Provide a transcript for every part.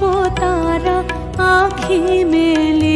को तारा आँखें में ले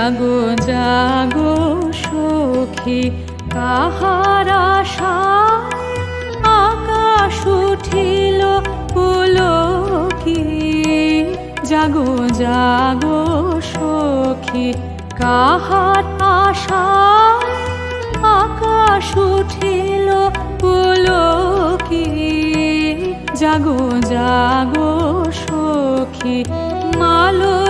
জাগো জাগো সখী, কাহারা আকাশ উঠিল পুলকি। জাগো জাগো সখী, কাহার আশা? আকাশ উঠিল পুলকি। জাগো জাগো সখী মালো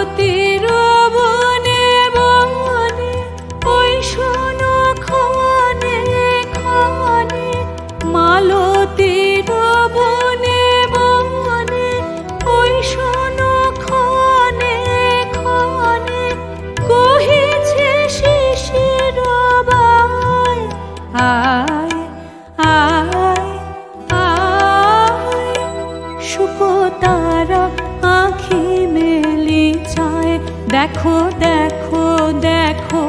দেখো দেখো দেখো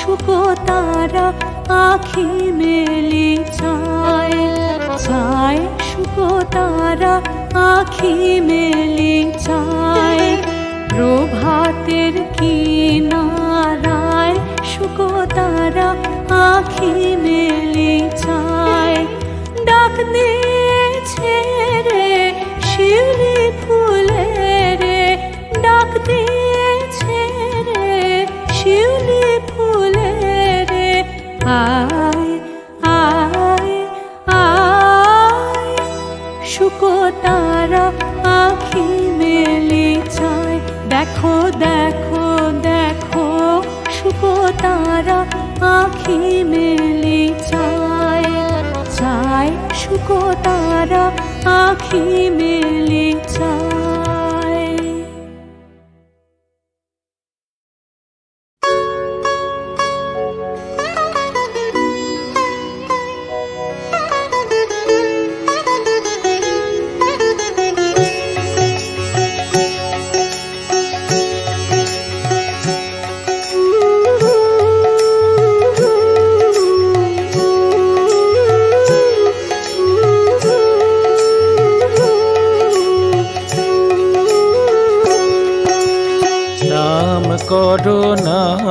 শুকোতারা আখি মেলি চায়। চায় শুকোতারা আখি মেলি চায়। প্রভাতের কি কিনারায় শুকোতারা আখি মেলি চায়। ডাক দিয়েছে দেখো দেখো দেখো শুকোতারা আখি মেলে চায়। চায় শুকোতারা আখি মেলে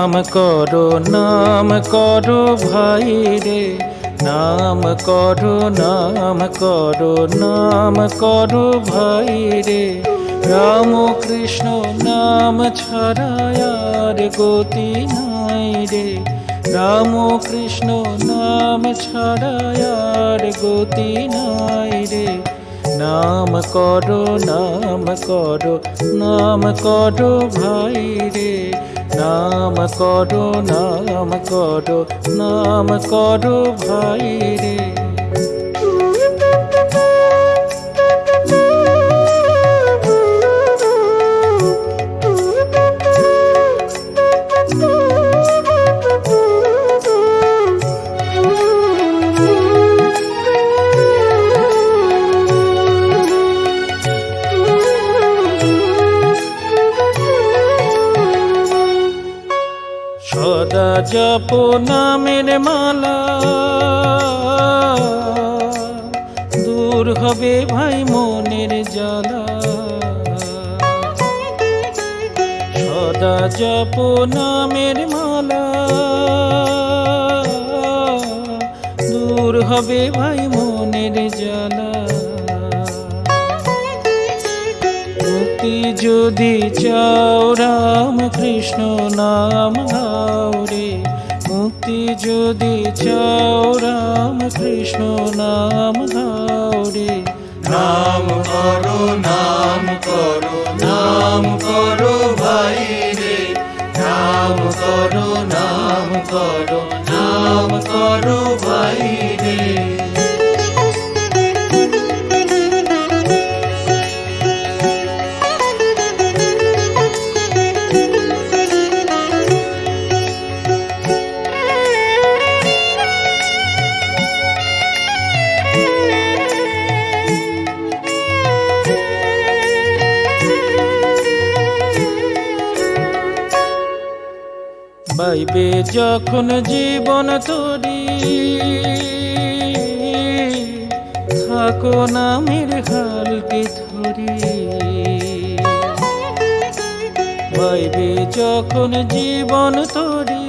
নাম করো নাম করো ভাই রে। নাম করো নাম করো নাম করো ভাই রে। রাম কৃষ্ণ নাম ছাড়া আর গতি নাই রে। রাম কৃষ্ণ নাম ছাড়া আর গতি নাই রে। নাম করো নাম করো নাম করো ভাই রে। নাম করো নাম করো নাম করো ভাই রে জপ নামের মালা। দূর হবে ভাই মনের জ্বালা। সদা জপ নামের মালা। দূর হবে ভাই মনের জ্বালা। যদি চাও রাম কৃষ্ণ নাম গাও রে। মুক্তি যদি চাও রাম কৃষ্ণ নাম গাও রে নাম করো নাম করো নাম করো ভাই রে নাম করো নাম করো নাম করো ভাই রে বাইবে যখন জীবন তরি থাকো নামের হালকে ধরি। বাইবে যখন জীবন তরি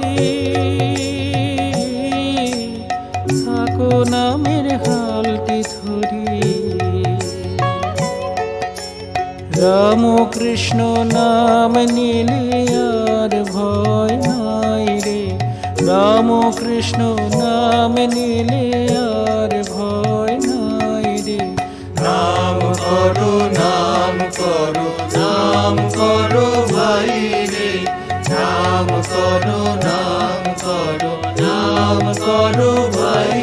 থাকো নামের হালকে ধরি। রাম কৃষ্ণ নাম নিলে আর ভয় নাই রে। রাম কৃষ্ণ নাম নিলে আর ভয় নাই রে। নাম করো নাম করো নাম করো ভাই রে। নাম করো নাম করো নাম করো ভাই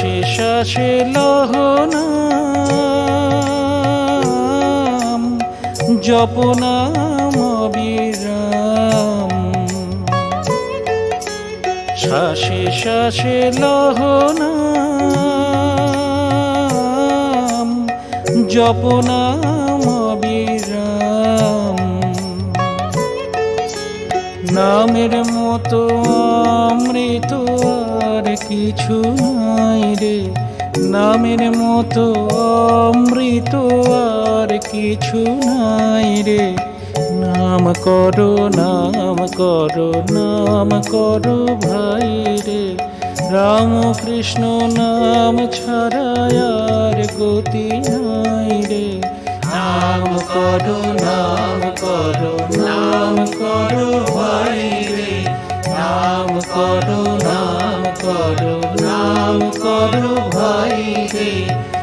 শ্বাসে শ্বাসে লহনাম, জপ নাম বিরাম শ্বাসে শ্বাসে লহনাম, জপ নাম বিরাম নামের মতো অমৃত আর কিছু নাই রে। নামের মতো অমৃত আর কিছু নাই রে। নাম করো নাম করো নাম করো ভাই রে। রাম কৃষ্ণ নাম ছাড়া আর গতি নাই রে। নাম করো নাম করো নাম করো ভাই রে। নাম করো, নাম করো নাম করো ভাই রে।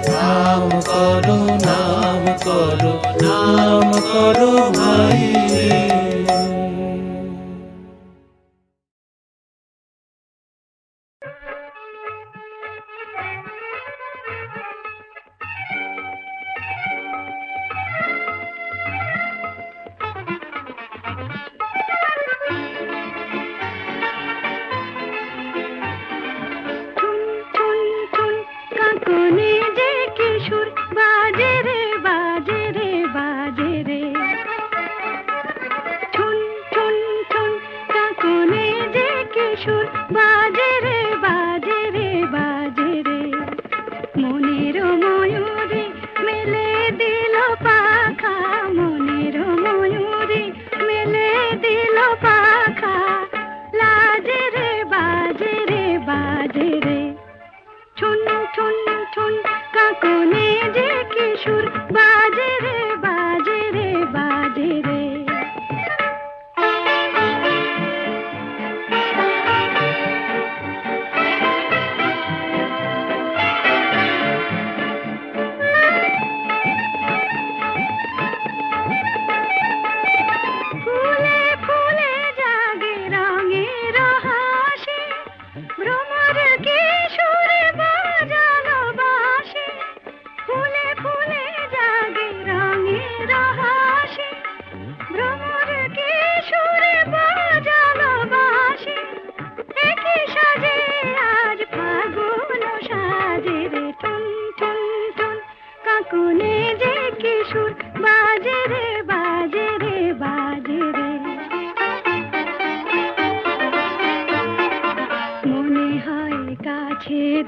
নাম করো নাম করো নাম করো ভাই রে।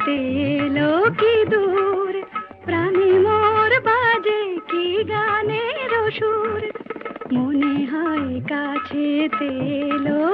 হতে এলো কি দূর? প্রাণী মোর বাজে কি গানের সুর? মনে হয় কাছে তেলো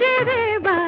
तेरे बा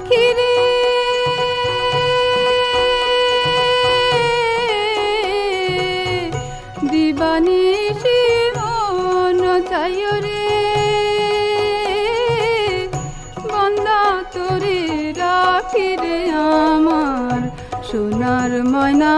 পাখিরে। দিবানি শিবন চাই রে। বন্দা তোরে রাখি রে আমার সোনার ময়না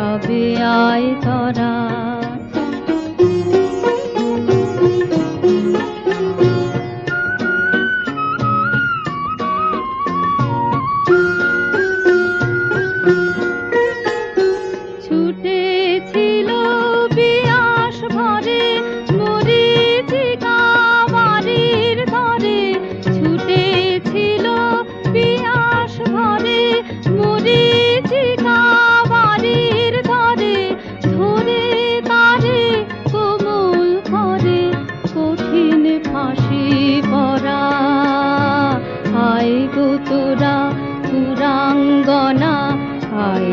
সবে আয় তরা।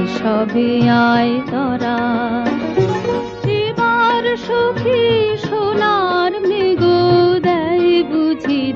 সবে আয় তরা। সেবার সুখী সোনার মেঘ দেয় বুঝি।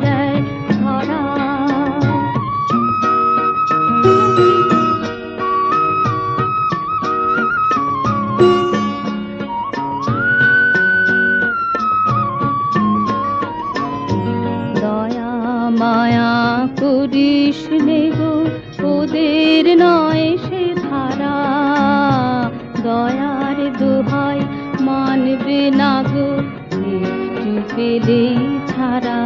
যে ছাড়া।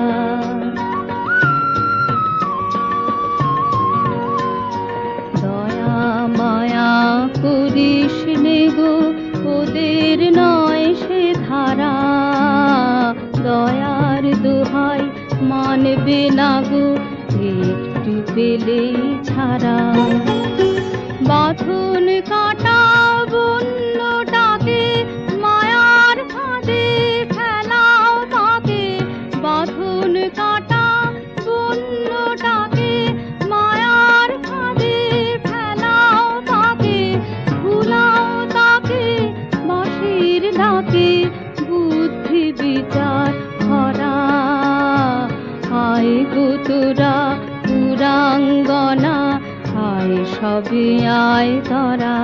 দয়া মায়া করিস গো, ওদের নয় সে ধারা। দয়ার দোহাই মানবে না গো, একটু পেলে ছাড়া। বাঁধন কাটা তোরা।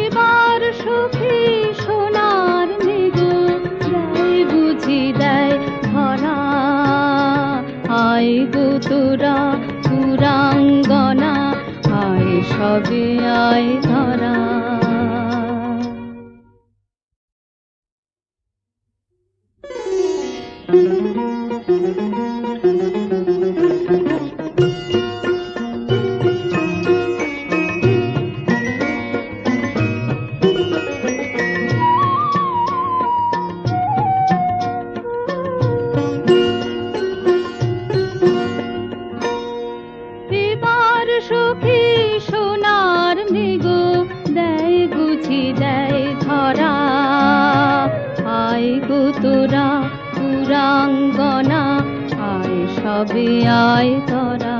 এবার সুখী সোনার নিগো বুঝি দেয় ধরা। আয় গো তোরা পুরাঙ্গনা, আয় সবে আয় ধরা। তবে আয় তোরা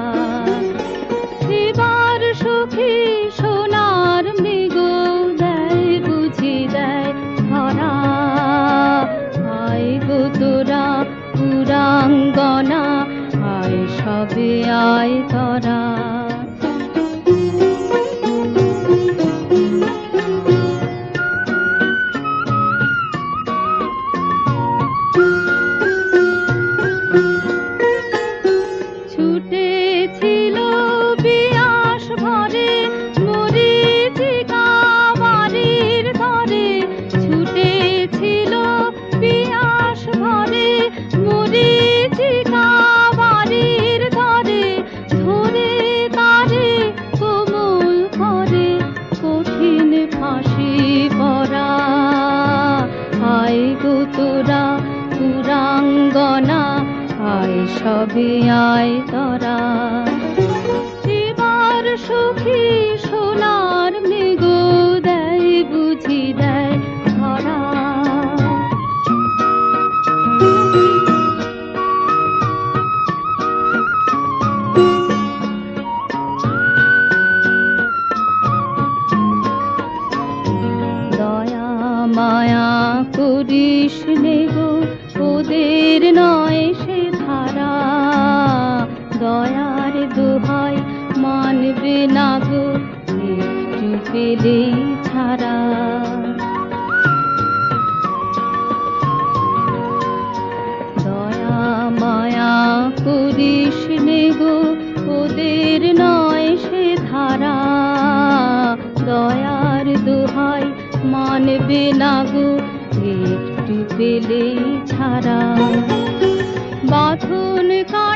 তবে আয় না গো একটু ছাড়া। দয়া মায়া করিস গো, ওদের নয় সে ধারা। দয়ার দোহাই মানবে না গো, একটু পেলেই ছাড়া। বাঁধন কা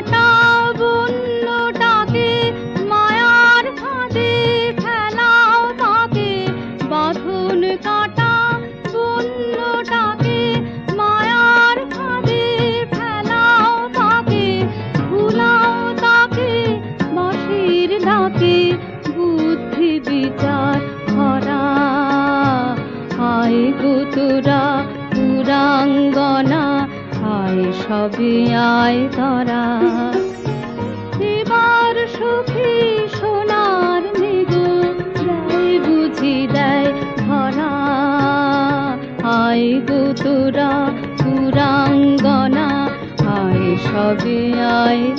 đời